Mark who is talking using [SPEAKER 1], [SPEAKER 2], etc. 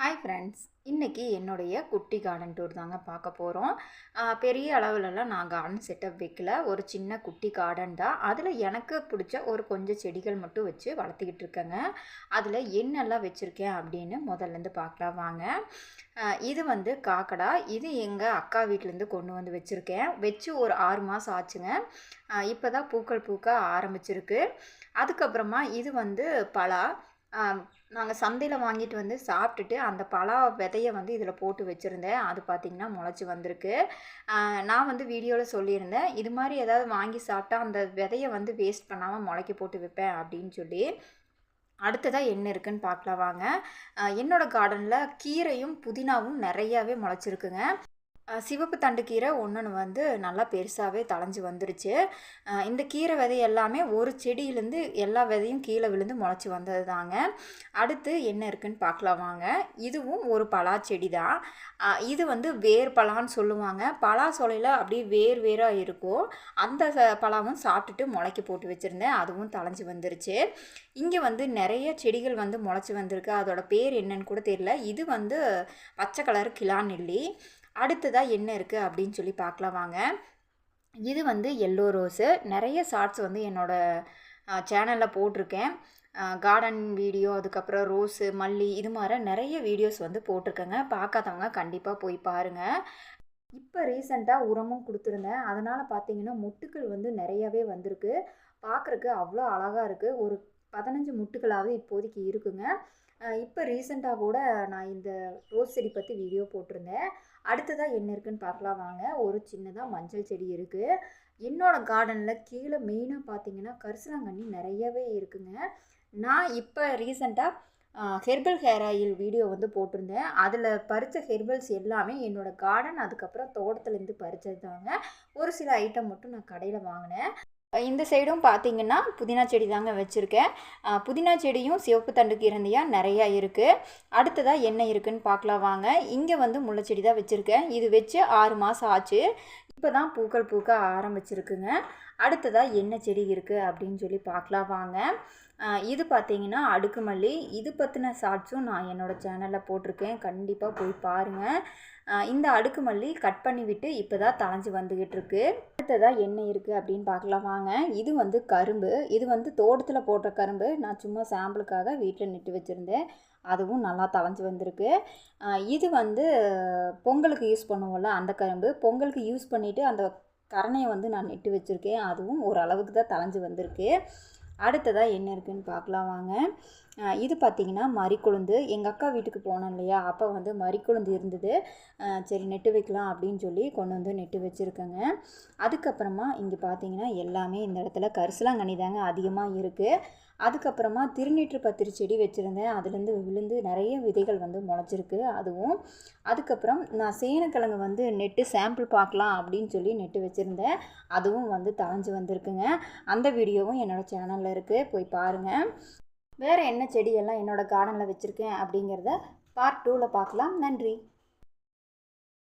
[SPEAKER 1] Hi friends இன்றைக்கி என்னுடைய குட்டி கார்டன் டூர் தாங்க பார்க்க போகிறோம் பெரிய அளவுலலாம் நான் கார்டன் செட்டப் வைக்கல. ஒரு சின்ன குட்டி கார்டன் தான். அதில் எனக்கு பிடிச்ச ஒரு கொஞ்சம் செடிகள் மட்டும் வச்சு வளர்த்திக்கிட்டு இருக்கேங்க. அதில் என்னெல்லாம் வச்சுருக்கேன் அப்படின்னு முதல்லேருந்து பார்க்கலாம் வாங்க. இது வந்து காக்கடா. இது எங்கள் அக்கா வீட்டிலேருந்து கொண்டு வந்து வச்சுருக்கேன். வச்சு ஒரு ஆறு மாதம் ஆச்சுங்க. இப்போ தான் பூக்கள் பூக்க ஆரம்பிச்சிருக்கு. அதுக்கப்புறமா இது வந்து பலா. நாங்கள் சந்தையில் வாங்கிட்டு வந்து சாப்பிட்டுட்டு அந்த பலா விதையை வந்து இதில் போட்டு வச்சுருந்தேன். அது பார்த்திங்கன்னா முளைச்சி வந்திருக்கு. நான் வந்து வீடியோவில் சொல்லியிருந்தேன். இது மாதிரி ஏதாவது வாங்கி சாப்பிட்டா அந்த விதையை வந்து வேஸ்ட் பண்ணாமல் முளைக்க போட்டு வைப்பேன் அப்படின்னு சொல்லி. அடுத்ததாக என்ன இருக்குன்னு பார்க்கலாம் வாங்க. என்னோடய கார்டனில் கீரையும் புதினாவும் நிறையாவே முளைச்சிருக்குங்க. சிவப்பு தண்டு கீரை ஒன்று வந்து நல்லா பெருசாகவே தளைஞ்சு வந்துருச்சு. இந்த கீரை விதை எல்லாமே ஒரு செடியிலேருந்து எல்லா விதையும் கீழே விழுந்து முளைச்சி வந்தது தாங்க அடுத்து என்ன இருக்குன்னு பார்க்கலாம் வாங்க. இதுவும் ஒரு பலா செடி தான் இது வந்து வேர் பலான்னு சொல்லுவாங்க. பலா சொலையில் அப்படியே வேர் வேராக இருக்கும். அந்த ச- பலாவும் சாப்பிட்டுட்டு முளைக்க போட்டு வச்சுருந்தேன். அதுவும் தளைஞ்சு வந்துருச்சு. இங்கே வந்து நிறைய செடிகள் வந்து முளைச்சி வந்திருக்கு. அதோட பேர் என்னன்னு கூட தெரியல. இது வந்து பச்சை கலர் கிலா நெல்லி. அடுத்ததாக என்ன இருக்குது அப்படின்னு சொல்லி பார்க்கலாம் வாங்க. இது வந்து எல்லோ ரோஸு. நிறைய ஷார்ட்ஸ் வந்து என்னோடய சேனலில் போட்டிருக்கேன். கார்டன் வீடியோ அதுக்கப்புறம் ரோஸு மல்லி இது மாதிரி நிறைய வீடியோஸ் வந்து போட்டிருக்கேங்க. பார்க்காதவங்க கண்டிப்பாக போய் பாருங்கள் இப்போ ரீசெண்டாக உரமும் கொடுத்துருந்தேன். அதனால் பார்த்தீங்கன்னா முட்டுக்கள் வந்து நிறையவே வந்திருக்கு. பார்க்குறக்கு அவ்வளோ அழகாக இருக்குது ஒரு பதினஞ்சு முட்டுகளாவது இப்போதைக்கு இருக்குங்க. இப்போ ரீசெண்டாக கூட நான் இந்த ரோஸ் செடி பற்றி வீடியோ போட்டிருந்தேன். அடுத்ததாக என்ன இருக்குன்னு பார்க்கலாம் வாங்க. ஒரு சின்னதாக மஞ்சள் செடி இருக்குது என்னோடய கார்டனில் கீழே மெயினாக பார்த்தீங்கன்னா கரிசலாங்கண்ணி நிறையவே இருக்குங்க. நான் இப்போ ரீசெண்டாக ஹெர்பல் ஹேர் ஆயில் வீடியோ வந்து போட்டிருந்தேன். அதில் பறித்த ஹெர்பல்ஸ் எல்லாமே என்னோட கார்டன் அதுக்கப்புறம் தோட்டத்துலேருந்து பறித்தது தாங்க ஒரு சில ஐட்டம் மட்டும் நான் கடையில் வாங்கினேன். இந்த சைடும் பார்த்தீங்கன்னா புதினா செடி தாங்க வச்சுருக்கேன். புதினா செடியும் சிவப்பு தண்டு கீரந்தையாக நிறையா இருக்குது அடுத்ததாக என்ன இருக்குன்னு பார்க்கலாம் வாங்க. இங்கே வந்து முல்லைச்செடி தான் வச்சுருக்கேன். இது வச்சு ஆறு மாதம் ஆச்சு. இப்போ தான் பூக்கள் பூக்க ஆரம்பிச்சிருக்குங்க. அடுத்ததாக என்ன செடி இருக்குது அப்படின்னு சொல்லி பார்க்கலாம் வாங்க. இது பார்த்தீங்கன்னா அடுக்குமல்லி. இது பற்றின ஷார்ட்ஸும் நான் என்னோடய சேனலில் போட்டிருக்கேன். கண்டிப்பாக போய் பாருங்கள் இந்த அடுக்கு மல்லி கட் பண்ணி விட்டு இப்போ தான் தளைஞ்சு வந்துக்கிட்டு இருக்கு அடுத்ததாக என்ன இருக்குது அப்படின்னு பார்க்கலாம் வாங்க. இது வந்து கரும்பு. இது வந்து தோட்டத்தில் போட்ட கரும்பு. நான் சும்மா சாம்பிளுக்காக வீட்டில் நிட்டு வச்சுருந்தேன். அதுவும் நல்லா தளைஞ்சு வந்திருக்கு. இது வந்து பொங்கலுக்கு யூஸ் பண்ணுவோம்ல அந்த கரும்பு. பொங்கலுக்கு யூஸ் பண்ணிவிட்டு அந்த கரணையை வந்து நான் நெட்டு வச்சுருக்கேன். அதுவும் ஓரளவுக்கு தான் தளைஞ்சு வந்திருக்கு. அடுத்ததாக என்ன இருக்குதுன்னு பார்க்கலாம் வாங்க. இது பார்த்திங்கன்னா மறிக்குழுந்து. எங்கள் அக்கா வீட்டுக்கு போனோம் இல்லையா? அப்போ வந்து மறிக்குழுந்து இருந்தது. சரி நெட்டு வைக்கலாம் அப்படின்னு சொல்லி கொண்டு வந்து நெட்டு வச்சுருக்கேங்க. அதுக்கப்புறமா இங்கே பார்த்தீங்கன்னா எல்லாமே இந்த இடத்துல கரிசலாங்கண்ணி தாங்க அதிகமாக இருக்குது அதுக்கப்புறமா திருநீற்று பத்திரி செடி வச்சுருந்தேன். அதுலேருந்து விழுந்து நிறைய விதைகள் வந்து முளைச்சிருக்கு அதுவும். அதுக்கப்புறம் நான் சேனக்கிழங்கு வந்து நெட்டு சாம்பிள் பார்க்கலாம் அப்படின்னு சொல்லி நெட்டு வச்சுருந்தேன். அதுவும் வந்து தளைஞ்சு வந்திருக்குங்க. அந்த வீடியோவும் என்னோடய சேனலில் இருக்குது போய் பாருங்கள் வேறு என்ன செடியெல்லாம் என்னோடய கார்டனில் வச்சுருக்கேன் அப்படிங்கிறத பார்ட் டூவில் பார்க்கலாம். நன்றி.